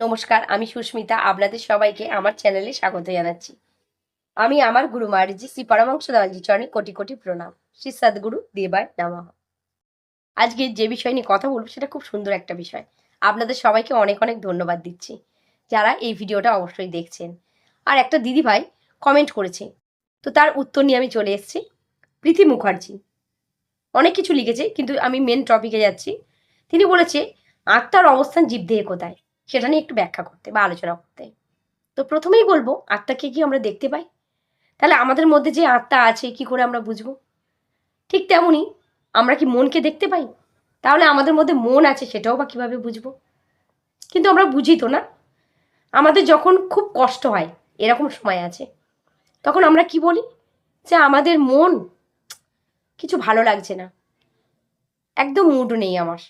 নমস্কার, আমি সুস্মিতা, আপনাদের সবাইকে আমার চ্যানেলে স্বাগত জানাচ্ছি। আমি আমার গুরু মারিজি শ্রী পরমাংশ দেওয়ালজি চরণে কোটি কোটি প্রণাম। শ্রী সদ্গুরু দেবায় নামা। আজকে যে বিষয় নিয়ে কথা বলব সেটা খুব সুন্দর একটা বিষয়। আপনাদের সবাইকে অনেক অনেক ধন্যবাদ দিচ্ছি, যারা এই ভিডিওটা অবশ্যই দেখছেন। আর একটা দিদি ভাই কমেন্ট করেছে, তো তার উত্তর নিয়ে আমি চলে এসেছি। প্রীতি মুখার্জি, অনেক কিছু লিখেছে, কিন্তু আমি মেন টপিকে যাচ্ছি। তিনি বলেছে, আত্মার অবস্থান জীবদেহে কোথায়? সেটা নিয়ে একটু ব্যাখ্যা করতে বা আলোচনা করতে। তো প্রথমেই বলব, আত্মাকে কি আমরা দেখতে পাই। তাহলে আমাদের মধ্যে যে আত্মা আছে, কি করে আমরা বুঝব? ঠিক তেমনই আমরা কি মনকে দেখতে পাই? তাহলে আমাদের মধ্যে মন আছে, সেটাও বা কীভাবে বুঝব? কিন্তু আমরা বুঝি তো না। আমাদের যখন খুব কষ্ট হয়, এরকম সময় আছে, তখন আমরা কি বলি? যে আমাদের মন কিছু ভালো লাগছে না। একদম মুড নেই আমার।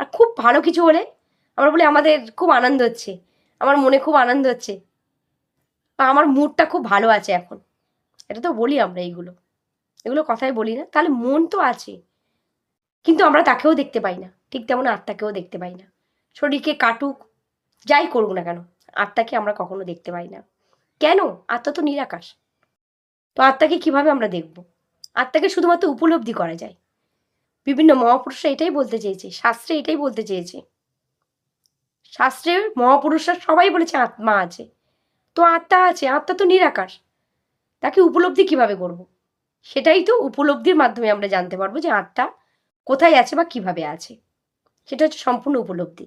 আর খুব ভালো কিছু হলে আমরা বলি আমাদের খুব আনন্দ হচ্ছে। আমার মনে খুব আনন্দ হচ্ছে। বা আমার মুডটা খুব ভালো আছে এখন। এটা তো বলি আমরা এইগুলো। এগুলো কথাই বলি না। তাহলে মন তো আছে। কিন্তু আমরা তাকেও দেখতে পাই না। ঠিক তেমন আত্মাকেও দেখতে পাই না। শরীরকে কাটুক, যাই করুক না কেন, আত্মাকে আমরা কখনো দেখতে পাই না। কেন? আত্মা তো নিরাকাশ। তো আত্মাকে কীভাবে আমরা দেখব? আত্মাকে শুধুমাত্র উপলব্ধি করা যায়। বিভিন্ন মহাপুরুষরা এটাই বলতে চেয়েছে, শাস্ত্রে এটাই বলতে চেয়েছে। শাস্ত্রের মহাপুরুষরা সবাই বলেছে আত্মা আছে। তো আত্মা আছে, আত্মা তো নিরাকার। তাকে উপলব্ধি কীভাবে করব। সেটাই তো উপলব্ধির মাধ্যমে আমরা জানতে পারব যে আত্মা কোথায় আছে বা কীভাবে আছে। সেটা হচ্ছে সম্পূর্ণ উপলব্ধি।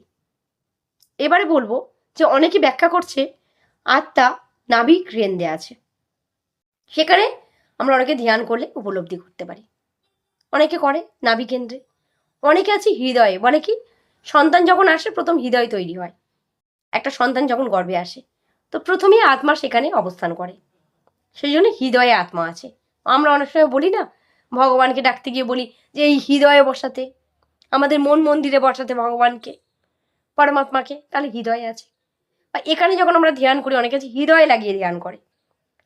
এবারে বলব যে অনেকে ব্যাখ্যা করছে আত্মা নাভিক রেন্দে আছে। সেখানে আমরা অনেকে ধ্যান করলে উপলব্ধি করতে পারি। অনেকে করে নাভি কেন্দ্রে অনেকে আছে হৃদয়ে। বলে কি সন্তান যখন আসে, প্রথম হৃদয় তৈরি হয়। একটা সন্তান যখন গর্বে আসে, তো প্রথমেই আত্মা সেখানে অবস্থান করে। সেই জন্য হৃদয়ে আত্মা আছে। আমরা অনেক সময় বলি না, ভগবানকে ডাকতে গিয়ে বলি যে, এই হৃদয়ে বসাতে, আমাদের মন মন্দিরে বসাতে ভগবানকে, পরমাত্মাকে। তাহলে হৃদয়ে আছে। বা এখানে যখন আমরা ধ্যান করি, অনেকে আছে হৃদয়ে লাগিয়ে ধ্যান করে।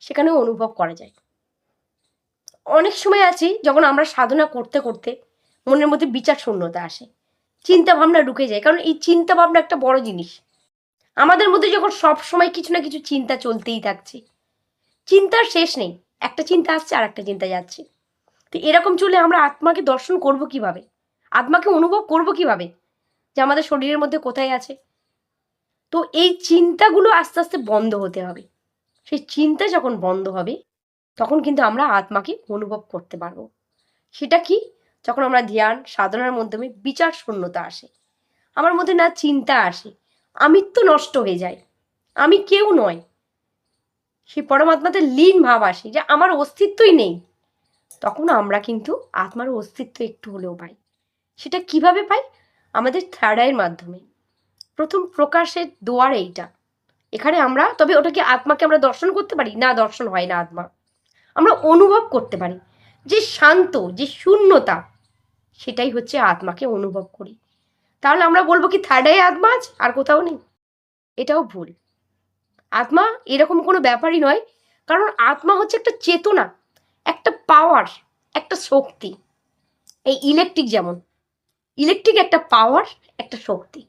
সেখানেও অনুভব করা যায়। অনেক সময় আছি, যখন আমরা সাধনা করতে করতে মনের মধ্যে বিচার শূন্যতা আসে। চিন্তা ভাবনা ঢুকে যায়। কারণ এই চিন্তা ভাবনা একটা বড় জিনিস। আমাদের মধ্যে যখন সব সময় কিছু না কিছু চিন্তা চলতেই থাকছে। চিন্তার শেষ নেই। একটা চিন্তা আসছে আর একটা চিন্তা যাচ্ছে। তো এরকম চলে আমরা আত্মাকে দর্শন করব কীভাবে? আত্মাকে অনুভব করব কীভাবে? যে আমাদের শরীরের মধ্যে কোথায় আছে? তো এই চিন্তাগুলো আস্তে আস্তে বন্ধ হতে হবে। সেই চিন্তা যখন বন্ধ হবে, তখন কিন্তু আমরা আত্মাকে অনুভব করতে পারব। সেটা কি? যখন আমরা ধ্যান সাধনার মাধ্যমে বিচার শূন্যতা আসে। আমার মধ্যে না চিন্তা আসে। আমিত্ব নষ্ট হয়ে যায় আমি কেউ নয় সেই পরমাত্মাতে লীন ভাব আসে যে আমার অস্তিত্বই নেই। তখন আমরা কিন্তু আত্মার অস্তিত্ব একটু হলেও পাই। সেটা কীভাবে পাই? আমাদের থার্ড মাধ্যমে। প্রথম প্রকাশের দোয়ার এইটা। এখানে আমরা, তবে ওটাকে আত্মাকে আমরা দর্শন করতে পারি? না, দর্শন হয় না আত্মা। আমরা অনুভব করতে পারি। যে শান্ত, যে শূন্যতা সেটাই হচ্ছে আত্মাকে অনুভব করি। তাহলে আমরা বলব কি থার্ড আই আত্মা আছে? আর কোথাও নেই? এটাও ভুল। আত্মা এরকম কোনো ব্যাপারই নয়, কারণ আত্মা হচ্ছে একটা চেতনা, একটা পাওয়ার একটা শক্তি। এই ইলেকট্রিক যেমন ইলেকট্রিক একটা পাওয়ার একটা শক্তি।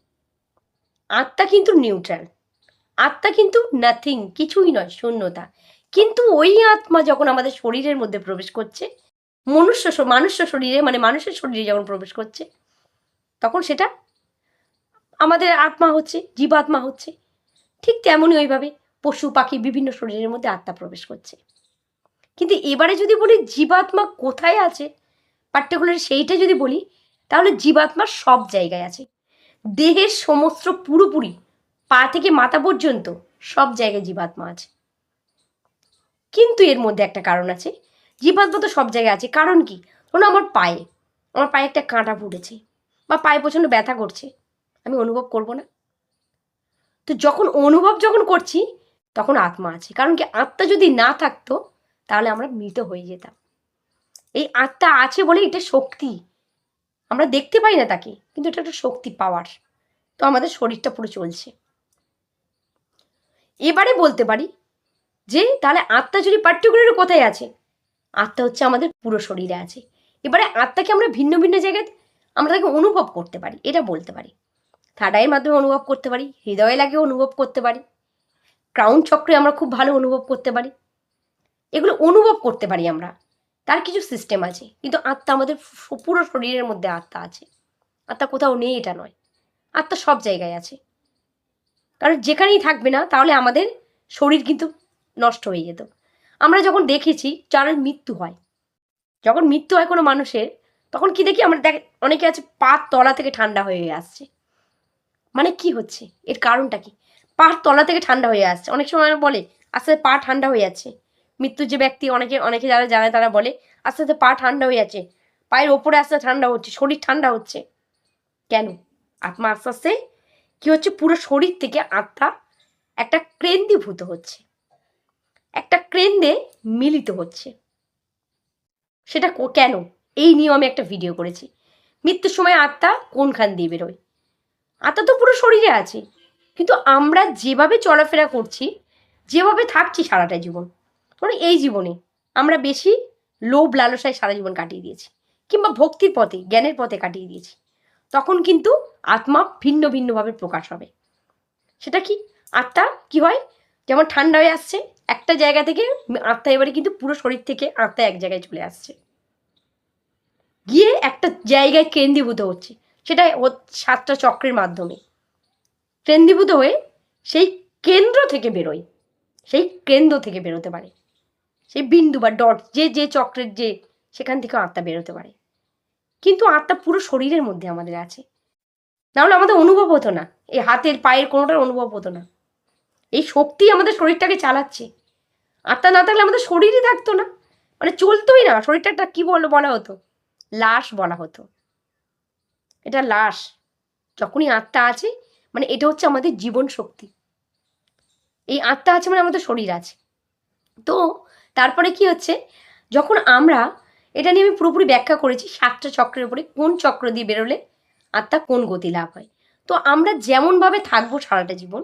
আত্মা কিন্তু নিউট্রাল আত্মা কিন্তু নাথিং কিছুই নয়, শূন্যতা। কিন্তু ওই আত্মা যখন আমাদের শরীরের মধ্যে প্রবেশ করছে মনুষ্য মানুষ্য শরীরে মানে মানুষের শরীরে যখন প্রবেশ করছে, তখন সেটা আমাদের আত্মা হচ্ছে, জীবাত্মা হচ্ছে। ঠিক তেমনই ওইভাবে পশু, পাখি বিভিন্ন শরীরের মধ্যে আত্মা প্রবেশ করছে। কিন্তু এবারে যদি বলি জীবাত্মা কোথায় আছে পার্টিকুলার সেইটা যদি বলি, তাহলে জীবাত্মা সব জায়গায় আছে। দেহের সমস্ত পুরোপুরি, পা থেকে মাথা পর্যন্ত সব জায়গায় জীবাত্মা আছে। কিন্তু এর মধ্যে একটা কারণ আছে জীবাত্মা তো সব জায়গায় আছে। কারণ কি? ধরুন আমার পায়ে আমার পায়ে একটা কাঁটা ফুটেছে বা পায়ে প্রচণ্ড ব্যথা করছে, আমি অনুভব করব না। তো যখন অনুভব যখন করছি, তখন আত্মা আছে। কারণ কি? আত্মা যদি না থাকতো, তাহলে আমরা মৃত হয়ে যেতাম। এই আত্মা আছে বলে এটা শক্তি। আমরা দেখতে পাই না তাকে, কিন্তু এটা একটা শক্তি পাওয়ার তো আমাদের শরীরটা পুরো চলছে। এবারে বলতে পারি যে, তাহলে আত্মা যদি পার্টিকুলার কোথায় আছে আত্মা হচ্ছে আমাদের পুরো শরীরে আছে। এবারে আত্মাকে আমরা ভিন্ন ভিন্ন জায়গায় আমরা তাকে অনুভব করতে পারি, এটা বলতে পারি। থার্ড মাধ্যমে অনুভব করতে পারি, হৃদয়ে লাগে অনুভব করতে পারি। ক্রাউন চক্রে আমরা খুব ভালো অনুভব করতে পারি। এগুলো অনুভব করতে পারি আমরা। তার কিছু সিস্টেম আছে, কিন্তু আত্মা আমাদের পুরো শরীরের মধ্যে আত্মা আছে। আত্মা কোথাও নেই, এটা নয়। আত্মা সব জায়গায় আছে। কারণ যেখানেই থাকবে না, তাহলে আমাদের শরীর কিন্তু নষ্ট হয়ে যেত। আমরা যখন দেখেছি যার মৃত্যু হয়, যখন মৃত্যু হয় কোনো মানুষের, তখন কি দেখি আমরা দেখ, অনেকে আছে পার তলা থেকে ঠান্ডা হয়ে আসছে। মানে কি হচ্ছে? এর কারণটা কি? পার তলা থেকে ঠান্ডা হয়ে আসছে। অনেক সময় বলে, আস্তে আস্তে পা ঠান্ডা হয়ে যাচ্ছে। মৃত্যুর যে ব্যক্তি অনেকে অনেকে যারা জানে তারা বলে, আস্তে আস্তে পা ঠান্ডা হয়ে যাচ্ছে। পায়ের ওপরে আস্তে আস্তে ঠান্ডা হচ্ছে, শরীর ঠান্ডা হচ্ছে। কেন? আত্মা আস্তে আস্তে কি হচ্ছে? পুরো শরীর থেকে আত্মা একটা কেন্দ্রীভূত হচ্ছে। একটা কেন্দ্রে মিলিত হচ্ছে। সেটা কেন? এই নিয়ে আমি একটা ভিডিও করেছি। মৃত্যুর সময় আত্মা কোনখান দিয়ে বেরোয়? আত্মা তো পুরো শরীরে আছে। কিন্তু আমরা যেভাবে চলাফেরা করছি, যেভাবে থাকছি সারাটা জীবন মানে এই জীবনে আমরা বেশি লোভ লালসায় সারা জীবন কাটিয়ে দিয়েছি, কিংবা ভক্তির পথে, জ্ঞানের পথে কাটিয়ে দিয়েছি, তখন কিন্তু আত্মা ভিন্ন ভিন্নভাবে প্রকাশ হবে। সেটা কি? আত্মা কি হয়? যেমন ঠান্ডা হয়ে আসছে একটা জায়গা থেকে আত্মা এবারে কিন্তু পুরো শরীর থেকে আত্মা এক জায়গায় চলে আসছে। গিয়ে একটা জায়গায় কেন্দ্রীভূত হচ্ছে। সেটা সাতটা চক্রের মাধ্যমে। কেন্দ্রীভূত হয়ে সেই কেন্দ্র থেকে বেরোয়। সেই কেন্দ্র থেকে বেরোতে পারে। সেই বিন্দু বা ডট যে যে চক্রের যে, সেখান থেকে আত্মা বেরোতে পারে। কিন্তু আত্মা পুরো শরীরের মধ্যে আমাদের আছে। নাহলে আমাদের অনুভব হতো না। এই হাতের, পায়ের কোনোটার অনুভব হতো না। এই শক্তি আমাদের শরীরটাকে চালাচ্ছে। আত্মা না থাকলে আমাদের শরীরই থাকতো না। মানে চলতোই না, শরীরটা একটা কী বল বলা হতো? লাশ বলা হতো। এটা লাশ। যখনই আত্মা আছে মানে এটা হচ্ছে আমাদের জীবন শক্তি। এই আত্মা আছে মানে আমাদের শরীর আছে। তো তারপরে কি হচ্ছে? যখন আমরা এটা নিয়ে আমি পুরোপুরি ব্যাখ্যা করেছি, সাতটা চক্রের উপরে কোন চক্র দিয়ে বেরোলে আত্মা কোন গতি লাভ হয়। তো আমরা যেমনভাবে থাকব সারাটা জীবন,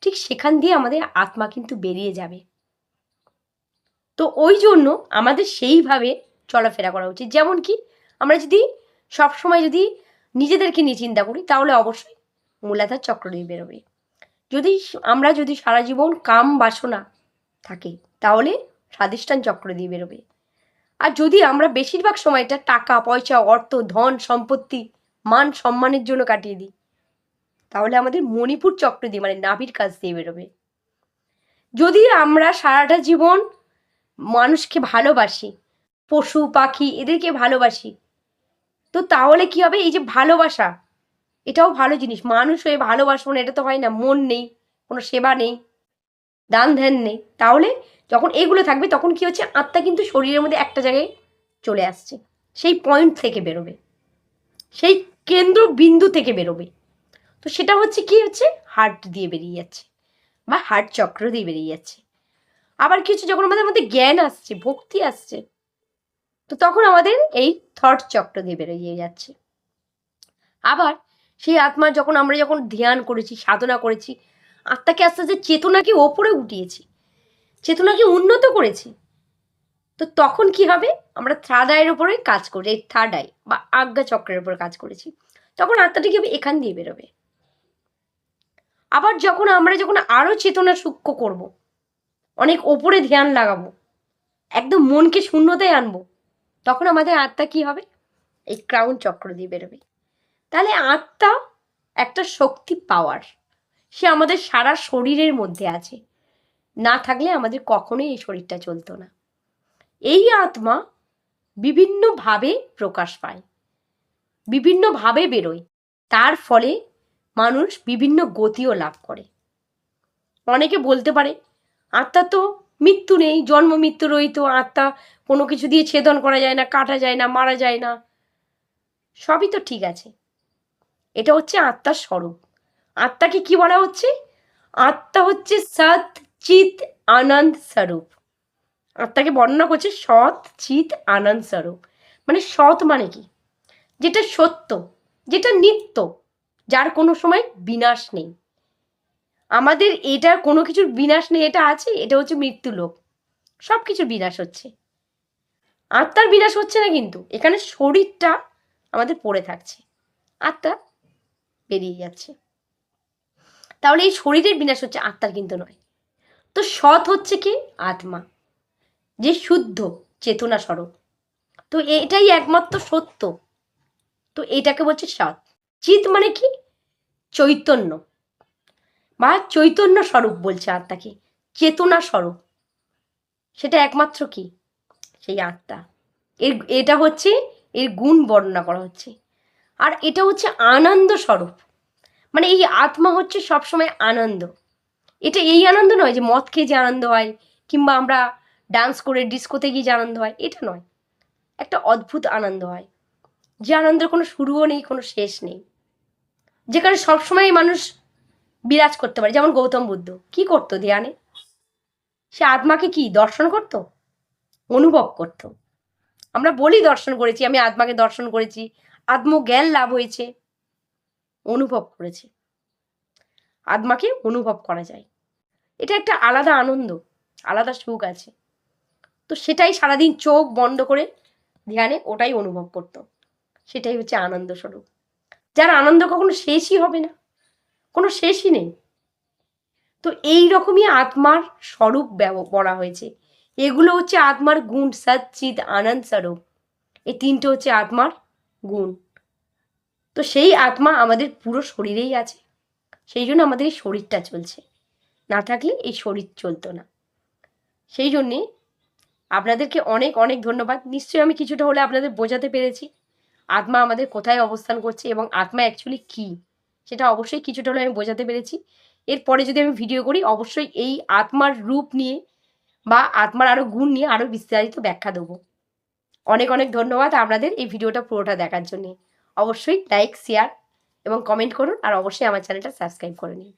ঠিক সেখান দিয়ে আমাদের আত্মা কিন্তু বেরিয়ে যাবে। তো ওই জন্য আমাদের সেইভাবে চলাফেরা করা উচিত। যেমন কি, আমরা যদি সবসময় যদি নিজেদেরকে নিয়ে চিন্তা করি, তাহলে অবশ্যই মূলাধার চক্র দিয়ে বেরোবে। যদি আমরা যদি সারা জীবন কাম বাসনা থাকে, তাহলে স্বাধিষ্ঠান চক্র দিয়ে বেরোবে। আর যদি আমরা বেশিরভাগ সময়টা টাকা, পয়সা, অর্থ, ধন, সম্পত্তি, মান, সম্মানের জন্য কাটিয়ে দিই, তাহলে আমাদের মণিপুর চক্র দিয়ে মানে নাভির কাছ দিয়ে বেরোবে। যদি আমরা সারাটা জীবন মানুষকে ভালোবাসি, পশু, পাখি এদেরকে ভালোবাসি। তো তাহলে কি হবে? এই যে ভালোবাসা, এটাও ভালো জিনিস। মানুষ হয়ে ভালোবাসবো না, এটা তো হয় না। মন নেই, কোনো সেবা নেই, দান ধ্যান নেই। তাহলে যখন এগুলো থাকবে, তখন কি হচ্ছে? আত্মা কিন্তু শরীরের মধ্যে একটা জায়গায় চলে আসছে। সেই পয়েন্ট থেকে বেরোবে। সেই কেন্দ্র বিন্দু থেকে বেরোবে। তো সেটা হচ্ছে কি হচ্ছে? হার্ট দিয়ে বেরিয়ে যাচ্ছে বা হার্ট চক্র দিয়ে বেরিয়ে যাচ্ছে। আবার কিছু যখন আমাদের মধ্যে জ্ঞান আসছে, ভক্তি আসছে, তো তখন আমাদের এই থট চক্র দিয়ে বেরিয়ে যাচ্ছে। আবার সেই আত্মা যখন আমরা যখন ধ্যান করেছি, সাধনা করেছি, আত্মাকে আস্তে আস্তে চেতনাকে ওপরে উঠিয়েছি, চেতনাকে উন্নত করেছি, তো তখন কি হবে? আমরা থার্ড আয়ের উপরে কাজ করি এই থার্ড আই বা আজ্ঞা চক্রের উপরে কাজ করেছি। তখন আত্মাটা কি হবে? এখান দিয়ে বেরোবে। আবার যখন আমরা যখন আরও চেতনা সূক্ষ্ম করব অনেক ওপরে ধ্যান লাগাবো। একদম মনকে শূন্যতায় আনব। তখন আমাদের আত্মা কি হবে? এই ক্রাউন চক্র দিয়ে বেরোবে। তাহলে আত্মা একটা শক্তি পাওয়ার সে আমাদের সারা শরীরের মধ্যে আছে। না থাকলে আমাদের কখনোই এই শরীরটা চলতো না। এই আত্মা বিভিন্নভাবে প্রকাশ পায়। বিভিন্নভাবে বেরোয়। তার ফলে মানুষ বিভিন্ন গতিও লাভ করে। অনেকে বলতে পারে আত্মা তো মৃত্যু নেই, জন্ম মৃত্যু রহিত, আত্মা কোনো কিছু দিয়ে ছেদন করা যায় না, কাটা যায় না, মারা যায় না। সবই তো ঠিক আছে। এটা হচ্ছে আত্মার স্বরূপ। আত্মাকে কি বলা হচ্ছে? আত্মা হচ্ছে সৎ চিত আনন্দ স্বরূপ। আত্মাকে বর্ণনা করছে সৎ চিত আনন্দ স্বরূপ। মানে সৎ মানে কি? যেটা সত্য, যেটা নিত্য, যার কোনো সময় বিনাশ নেই। আমাদের এটা কোনো কিছুর বিনাশ নেই, এটা আছে, এটা হচ্ছে মৃত্যু লোক। সব কিছুর বিনাশ হচ্ছে। আত্মার বিনাশ হচ্ছে না কিন্তু, এখানে শরীরটা আমাদের পড়ে থাকছে, আত্মা বেরিয়ে যাচ্ছে। তাহলে এই শরীরের বিনাশ হচ্ছে আত্মার কিন্তু নয়। তো সৎ হচ্ছে কি? আত্মা। যে শুদ্ধ, চেতনা স্বরূপ। তো এটাই একমাত্র সত্য। তো এটাকে বলছে সৎ। চিত মানে কি? চৈতন্য। বা চৈতন্য স্বরূপ বলছে আত্মাকে, চেতনা স্বরূপ। সেটা একমাত্র কি? সেই আত্মা। এর, এটা হচ্ছে, এর গুণ বর্ণনা করা হচ্ছে। আর এটা হচ্ছে আনন্দ স্বরূপ। মানে এই আত্মা হচ্ছে সবসময় আনন্দ। এটা এই আনন্দ নয় যে মদ খেয়ে যে আনন্দ হয়, কিংবা আমরা ডান্স করে ডিস্কোতে গিয়ে যে আনন্দ হয়, এটা নয়। একটা অদ্ভুত আনন্দ হয়। যে আনন্দের কোনো শুরুও নেই, কোনো শেষ নেই। যেখানে সবসময় মানুষ বিরাজ করতে পারে, যেমন গৌতম বুদ্ধ। কি করতো ধ্যানে সে আত্মাকে কি, দর্শন করতো? অনুভব করতো। আমরা বলি দর্শন করেছি, আমি আত্মাকে দর্শন করেছি, আত্মজ্ঞান লাভ হয়েছে, অনুভব করেছে। আত্মাকে অনুভব করা যায়। এটা একটা আলাদা আনন্দ, আলাদা সুখ আছে। তো সেটাই সারাদিন চোখ বন্ধ করে ধ্যানে ওটাই অনুভব করত। সেটাই হচ্ছে আনন্দ স্বরূপ। যার আনন্দ কখনো শেষই হবে না। কোনো শেষই নেই। তো এই রকমই আত্মার স্বরূপ বলা হয়েছে। এগুলো হচ্ছে আত্মার গুণ সচ্চিত আনন্দ স্বরূপ। এই তিনটে হচ্ছে আত্মার গুণ। তো সেই আত্মা আমাদের পুরো শরীরেই আছে। সেই জন্য আমাদের এই শরীরটা চলছে। না থাকলে এই শরীর চলতো না। সেই জন্যে আপনাদেরকে অনেক অনেক ধন্যবাদ। নিশ্চয়ই আমি কিছুটা হলে আপনাদের বোঝাতে পেরেছি। আত্মা আমাদের কোথায় অবস্থান করছে এবং আত্মা অ্যাকচুয়ালি কী? সেটা অবশ্যই কিছুটা হলে আমি বোঝাতে পেরেছি। এরপরে যদি আমি ভিডিও করি, অবশ্যই এই আত্মার রূপ নিয়ে বা আত্মার আরও গুণ নিয়ে আরও বিস্তারিত ব্যাখ্যা দেবো। অনেক অনেক ধন্যবাদ আপনাদের এই ভিডিওটা পুরোটা দেখার জন্যে। অবশ্যই লাইক শেয়ার এবং কমেন্ট করুন আর অবশ্যই আমার চ্যানেলটা সাবস্ক্রাইব করে নিন।